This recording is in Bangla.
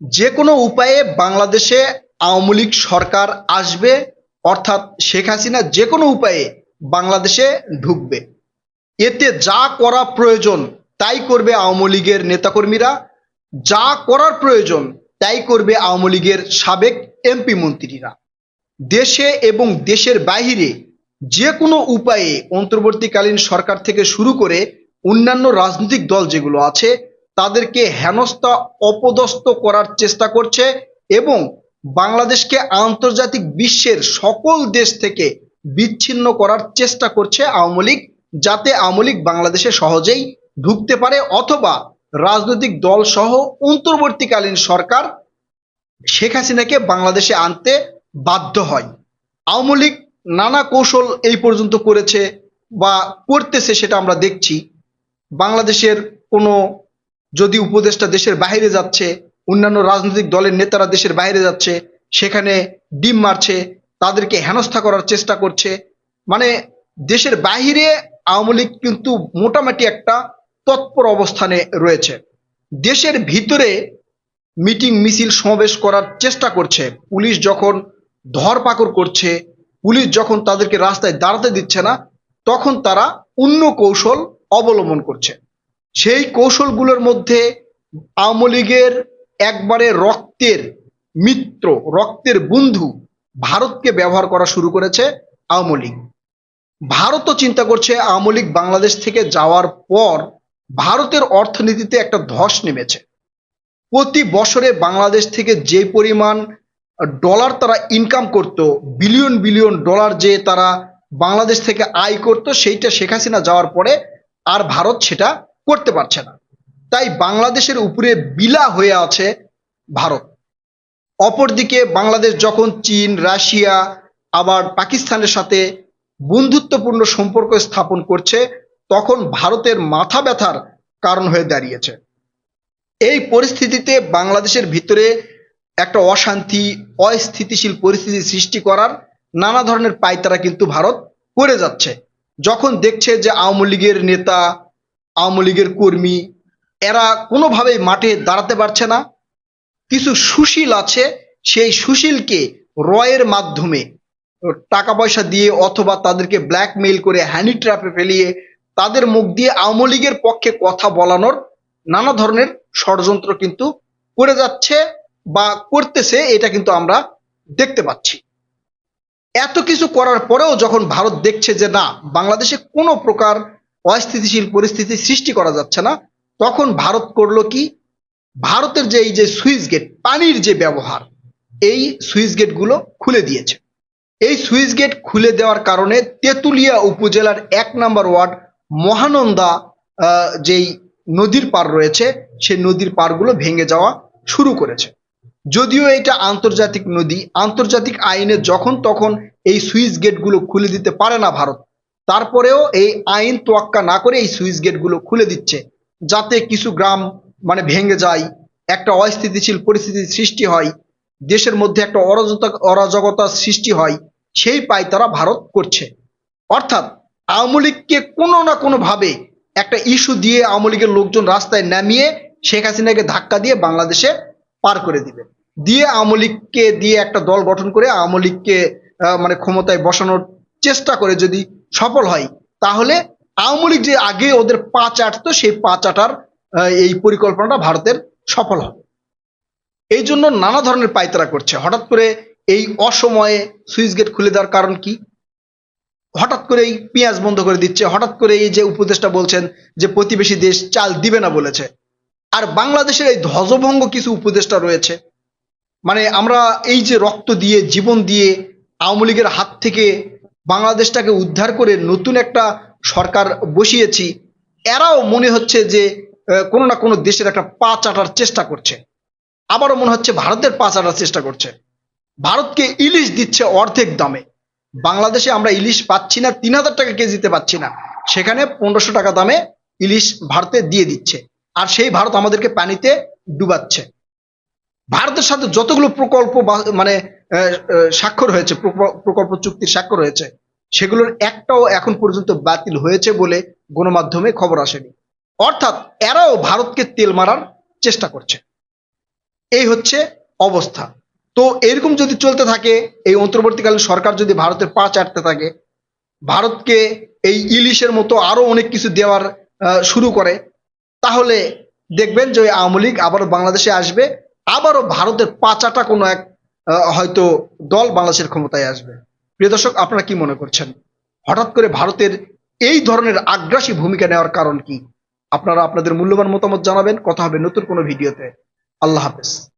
যে কোনো উপায়ে বাংলাদেশে আওয়ামী লীগ সরকার আসবে, অর্থাৎ শেখ হাসিনা যে কোনো উপায়ে বাংলাদেশে ঢুকবে। এতে যা করা প্রয়োজন তাই করবে আওয়ামী লীগের নেতাকর্মীরা, যা করার প্রয়োজন তাই করবে আওয়ামী লীগের সাবেক এমপি মন্ত্রীরা। দেশে এবং দেশের বাইরে যে কোনো উপায়ে অন্তর্বর্তীকালীন সরকার থেকে শুরু করে অন্যান্য রাজনৈতিক দল যেগুলো আছে তাদেরকে হেনস্থা অপদস্থ করার চেষ্টা করছে এবং বাংলাদেশকে আন্তর্জাতিক বিশ্বের সকল দেশ থেকে বিচ্ছিন্ন করার চেষ্টা করছে আওয়ামী লীগ, যাতে আওয়ামী লীগ বাংলাদেশে সহজেই ঢুকতে পারে অথবা রাজনৈতিক দল সহ অন্তর্বর্তীকালীন সরকার শেখ হাসিনাকে বাংলাদেশে আনতে বাধ্য হয়। আওয়ামী লীগ নানা কৌশল এই পর্যন্ত করেছে বা করতেছে সেটা আমরা দেখছি। বাংলাদেশের কোনো যদি উপদেষ্টা দেশের বাইরে যাচ্ছে, অন্যান্য রাজনৈতিক দলের নেতারা দেশের বাইরে যাচ্ছে, সেখানে ডিম মারছে, তাদেরকে হেনস্থা করার চেষ্টা করছে মানে দেশের বাইরে আওয়ামী লীগ কিন্তু মোটামুটি একটা তৎপর অবস্থানে রয়েছে। দেশের ভিতরে মিটিং মিছিল সমাবেশ করার চেষ্টা করছে। পুলিশ যখন ধরপাকড় করছে, পুলিশ যখন তাদেরকে রাস্তায় দাঁড়াতে দিচ্ছে না, তখন তারা অন্য কৌশল অবলম্বন করছে। সেই কৌশলগুলোর মধ্যে আওয়ামী লীগের একবারে রক্তের মিত্র, রক্তের বন্ধু ভারতকে ব্যবহার করা শুরু করেছে আওয়ামী লীগ। ভারতও চিন্তা করছে আওয়ামী লীগ বাংলাদেশ থেকে যাওয়ার পর ভারতের অর্থনীতিতে একটা ধস নেমেছে। প্রতি বছরে বাংলাদেশ থেকে যে পরিমাণ ডলার তারা ইনকাম করত বিলিয়ন বিলিয়ন ডলার যে তারা বাংলাদেশ থেকে আয় করত, সেইটা শেখ হাসিনা যাওয়ার পরে আর ভারত সেটা করতে পারছে না। তাই বাংলাদেশের উপরে বিলা হয়ে আছে ভারত। অপরদিকে বাংলাদেশ যখন চীন, রাশিয়া, আবার পাকিস্তানের সাথে বন্ধুত্বপূর্ণ সম্পর্ক স্থাপন করছে, তখন ভারতের মাথা ব্যথার কারণ হয়ে দাঁড়িয়েছে। এই পরিস্থিতিতে বাংলাদেশের ভিতরে একটা অশান্তি, অস্থিতিশীল পরিস্থিতি সৃষ্টি করার নানা ধরনের পায়তারা কিন্তু ভারত করে যাচ্ছে। যখন দেখছে যে আওয়ামী লীগের নেতা আওয়ামী লীগের কর্মী, এরা কোনোভাবেই মাঠে দাঁড়াতে পারছে না। কিছু সুশীল আছে, সেই সুশীলকে রয়ের মাধ্যমে টাকা পয়সা দিয়ে অথবা তাদেরকে ব্ল্যাকমেইল করে হ্যানি ট্র্যাপে ফেলিয়ে তাদের মুখ দিয়ে আওয়ামী লীগের পক্ষে কথা বলানোর নানা ধরনের ষড়যন্ত্র কিন্তু করে যাচ্ছে বা করতেছে, এটা কিন্তু আমরা দেখতে পাচ্ছি। এত কিছু করার পরেও যখন ভারত দেখছে যে না, বাংলাদেশে কোনো প্রকার অস্থিতিশীল পরিস্থিতি সৃষ্টি করা যাচ্ছে না। তখন ভারত করল কি? ভারতের যে এই যে সুইচ গেট, পানির যে ব্যবহার, এই সুইচ গেটগুলো খুলে দিয়েছে। এই সুইচ গেট খুলে দেওয়ার কারণে তেঁতুলিয়া উপজেলার এক নম্বর ওয়ার্ড মহানন্দা যেই নদীর পার রয়েছে, সেই নদীর পারগুলো ভেঙে যাওয়া শুরু করেছে। যদিও এটা আন্তর্জাতিক নদী, আন্তর্জাতিক আইনে যখন তখন এই সুইচ গেটগুলো খুলে দিতে পারে না ভারত তারপরেও এই আইন তোয়াক্কা না করে এই সুইচ গেটগুলো খুলে দিচ্ছে, যাতে কিছু গ্রাম মানে ভেঙে যায়, একটা অস্থিতিশীল পরিস্থিতির সৃষ্টি হয়, দেশের মধ্যে একটা অরাজকতা, অরাজকতার সৃষ্টি হয়, সেই পায় তারা ভারত করছে। অর্থাৎ আওয়ামী লীগকে কোনো না কোনো ভাবে একটা ইস্যু দিয়ে আওয়ামী লীগের লোকজন রাস্তায় নামিয়ে শেখ হাসিনাকে ধাক্কা দিয়ে বাংলাদেশে পার করে দিবে। দিয়ে আওয়ামী লীগকে দিয়ে একটা দল গঠন করে আওয়ামী লীগকে মানে ক্ষমতায় বসানোর চেষ্টা করে যদি সফল হয়। তাহলে আওয়ামী লীগ যে আগে ওদের পাঁচ চাটতো সেই পাঁচ আহ, এই পরিকল্পনাটা ভারতের সফল হবে। এই জন্য নানা ধরনের পায়তারা করছে। হঠাৎ করে এই অসময়ে সুইচ গেট খুলে দেওয়ার কারণ কি? হঠাৎ করে এই পেঁয়াজ বন্ধ করে দিচ্ছে। হঠাৎ করে এই যে উপদেষ্টা বলছেন যে প্রতিবেশী দেশ চাল দিবে না বলেছে। আর বাংলাদেশের এই ধ্বজভঙ্গ কিছু উপদেষ্টা রয়েছে। মানে আমরা এই যে রক্ত দিয়ে জীবন দিয়ে আওয়ামী লীগের হাত থেকে বাংলাদেশটাকে উদ্ধার করে নতুন একটা সরকার বসিয়েছি, এরাও মনে হচ্ছে যে কোনো না কোনো দেশের একটা পা চাটার চেষ্টা করছে। আবারও মনে হচ্ছে ভারতের পা চাটার চেষ্টা করছে। ভারতকে ইলিশ দিচ্ছে অর্ধেক দামে। বাংলাদেশে আমরা ইলিশ পাচ্ছি না, তিন হাজার টাকা কেজিতে পাচ্ছি না। সেখানে পনেরোশো টাকা দামে ইলিশ ভারতে দিয়ে দিচ্ছে। আর সেই ভারত আমাদেরকে পানিতে ডুবাচ্ছে। ভারতের সাথে যতগুলো প্রকল্প মানে স্বাক্ষর হয়েছে প্রক- প্রকল্প চুক্তির স্বাক্ষর হয়েছে। সেগুলোর একটাও এখন পর্যন্ত বাতিল হয়েছে বলে গণমাধ্যমে খবর আসেনি। অর্থাৎ এরাও ভারতকে তেল মারার চেষ্টা করছে। এই হচ্ছে অবস্থা। তো এরকম যদি চলতে থাকে, এই অন্তর্বর্তীকালীন সরকার যদি ভারতের পা চাটতে থাকে, ভারতকে এই ইলিশের মতো আরও অনেক কিছু দেওয়ার শুরু করে, তাহলে দেখবেন যে আওয়ামী লীগ আবারও বাংলাদেশে আসবে, আবারও ভারতের পাচাটা কোনো এক হয়তো দল বাংলাদেশের ক্ষমতায় আসবে। প্রিয় দর্শক, আপনারা কি মনে করছেন? হঠাৎ করে ভারতের এই ধরনের আগ্রাসী ভূমিকা নেওয়ার কারণ কি? আপনারা আপনাদের মূল্যবান মতামত জানাবেন। কথা হবে নতুন কোনো ভিডিওতে। আল্লাহ হাফেজ।